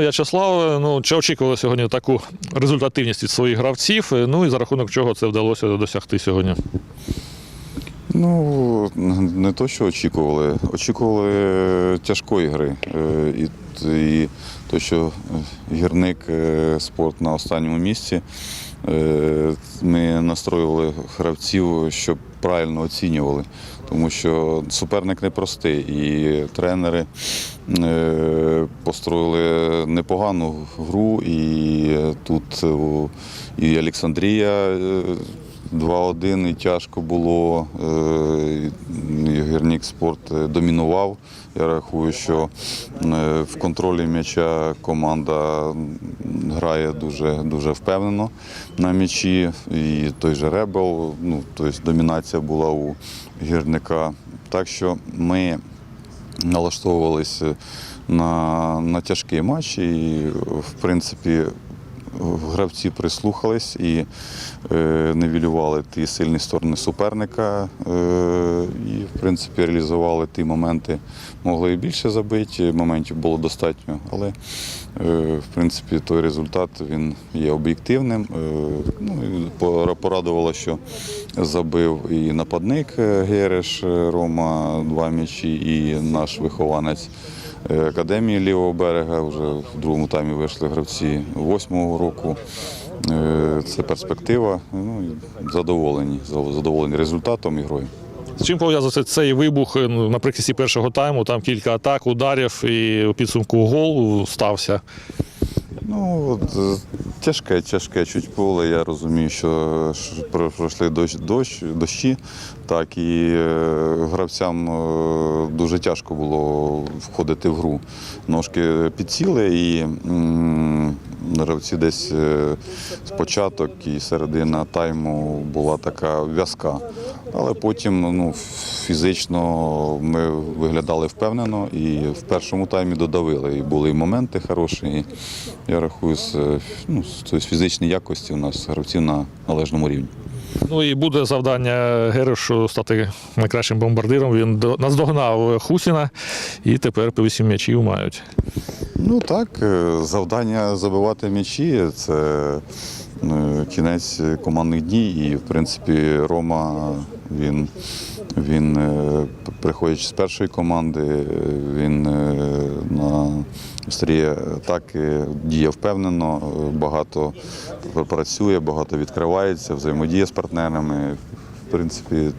В'ячеслав, ну чи очікували сьогодні таку результативність від своїх гравців? Ну і за рахунок чого це вдалося досягти сьогодні? Ну, не то, що очікували. Очікували тяжкої гри. Е, І, і то, що е, гірник е, спорт на останньому місці. е, Ми настроювали гравців, щоб правильно оцінювали, тому що суперник непростий, і тренери е, построїли непогану гру, і тут е, і Олександрія. Е, 2-1 і тяжко було. е, Гірник спорт е, домінував. Я рахую, що е, в контролі м'яча команда грає дуже, дуже впевнено на м'ячі. І той же Ребел, ну, тобто домінація була у гірника. Так що ми налаштовувалися на, на тяжкий матч і, в принципі, гравці прислухались і е, нивелювали ті сильні сторони суперника. Е, і, в принципі, реалізували ті моменти. Могли і більше забити, моментів було достатньо, але е, в принципі той результат він є об'єктивним. Ну, порадувало, що забив і нападник Гереш Рома два м'ячі, і наш вихованець. Е, Академії лівого берега вже в другому таймі вийшли гравці восьмого року. Е, Це перспектива. Ну, задоволені, задоволені результатом і грою. З чим пов'язується цей вибух е, ну, наприкінці першого тайму? Там кілька атак, ударів і у підсумку гол стався. Ну, от, тяжке, тяжке чуть поле. Я розумію, що пройшли дощ, дощ, дощі, так і гравцям дуже тяжко було входити в гру. Ножки підсіли і гравці десь е, спочаток і середина тайму була така в'язка. Але потім ну, фізично ми виглядали впевнено і в першому таймі додавили. І були і моменти хороші. І я рахую, з, ну, з фізичної якості у нас гравців на належному рівні. Ну і буде завдання Герешу стати найкращим бомбардиром. Він наздогнав Хусіна і тепер по вісім м'ячів мають. Ну так, е, завдання забивати м'ячі це е, кінець командних дій. І, в принципі, Рома він, він е, приходячи з першої команди, е, він е, на стрії атаки діє впевнено, багато працює, багато відкривається, взаємодіє з партнерами. В принципі,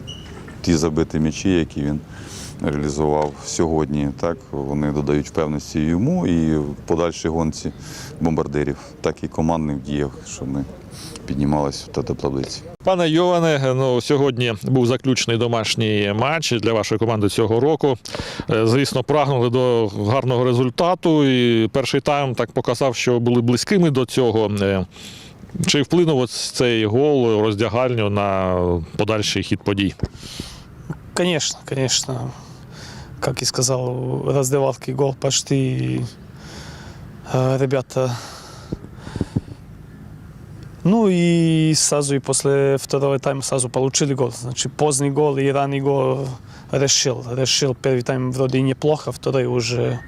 ті забиті м'ячі, які він реалізував сьогодні, так вони додають впевненості йому і в подальшій гонці бомбардирів, так і командних діях, що ми піднімалися в таблиці. Пане Йоване, ну сьогодні був заключний домашній матч для вашої команди цього року. Е, Звісно, прагнули до гарного результату. І перший тайм так показав, що були близькими до цього. Е, Чи вплинув ось цей гол роздягальню на подальший хід подій? Конечно, конечно. Как и сказал, раздевалки гол почти. э, Ребята. Ну и сразу и после второго тайма сразу получили гол. Значит, поздний гол и ранний гол решил. Решил первый тайм вроде и неплохо, второй уже,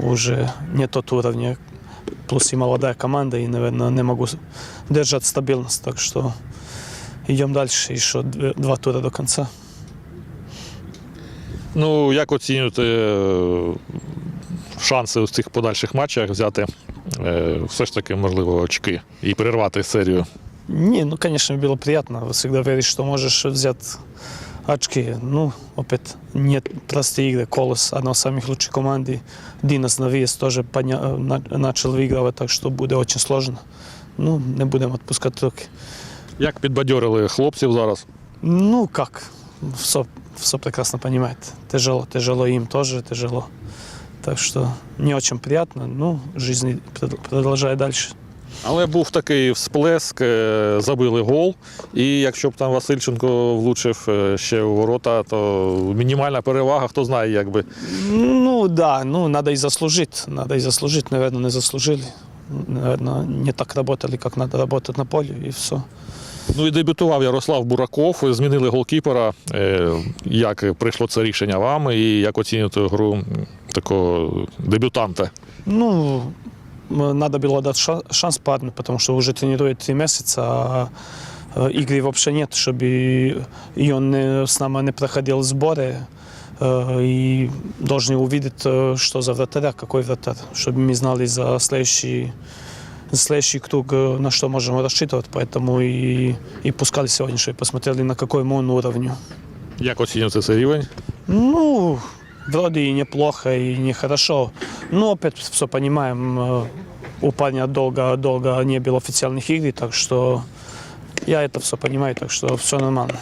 уже не тот уровень. Плюс и молодая команда, и, наверное, не могу держать стабильность. Так что идем дальше, еще два тура до конца. Ну, як оцінюєте е, шанси у цих подальших матчах взяти е, все ж таки, можливо, очки і перервати серію? Не, ну, конечно, было приятно. Всегда веришь, что можешь взять очки. Ну, опять, нет простые игры. Колос, одна из самых лучших команд. и Динас на выезд тоже подня... на- начал выигрывать, так что будет очень сложно. Ну, не будем отпускать руки. Як підбадьорили хлопців зараз? Ну, как? Все, все прекрасно понимает. Тяжело, тяжело им тоже, тяжело. Так что не очень приятно. Ну, жизнь продолжает дальше. Але був такий всплеск, е, забили гол. І якщо б там Васильченко влучив е, ще у ворота, то мінімальна перевага, хто знає, як би. Ну да, ну надо и заслужить. Надо и заслужить, наверное, не заслужили. Наверное, не так работали, как надо работать на поле, и все. Ну і дебютував Ярослав Бураков, змінили голкіпера. Е, Як прийшло це рішення вам і як оцінюєте гру м, такого дебютанта? Ну, м, надо было дать ша- шанс парню, потому что уже тренирует три месяца, а э, игры вообще нет, чтобы и он не- с нами не проходил сборы. э, И должны увидеть, э, что за вратаря, какой вратарь, чтобы мы знали за следующий, следующий круг, э, на что можем рассчитывать. Поэтому и, и пускали сегодня, чтобы посмотрели, на какой он уровне. Як оцінюєте цей рівень? Ну, вроде и неплохо, и нехорошо. Но опять все понимаем, э, у парня долго-долго не было официальных игр, так что я это все понимаю, так что все нормально.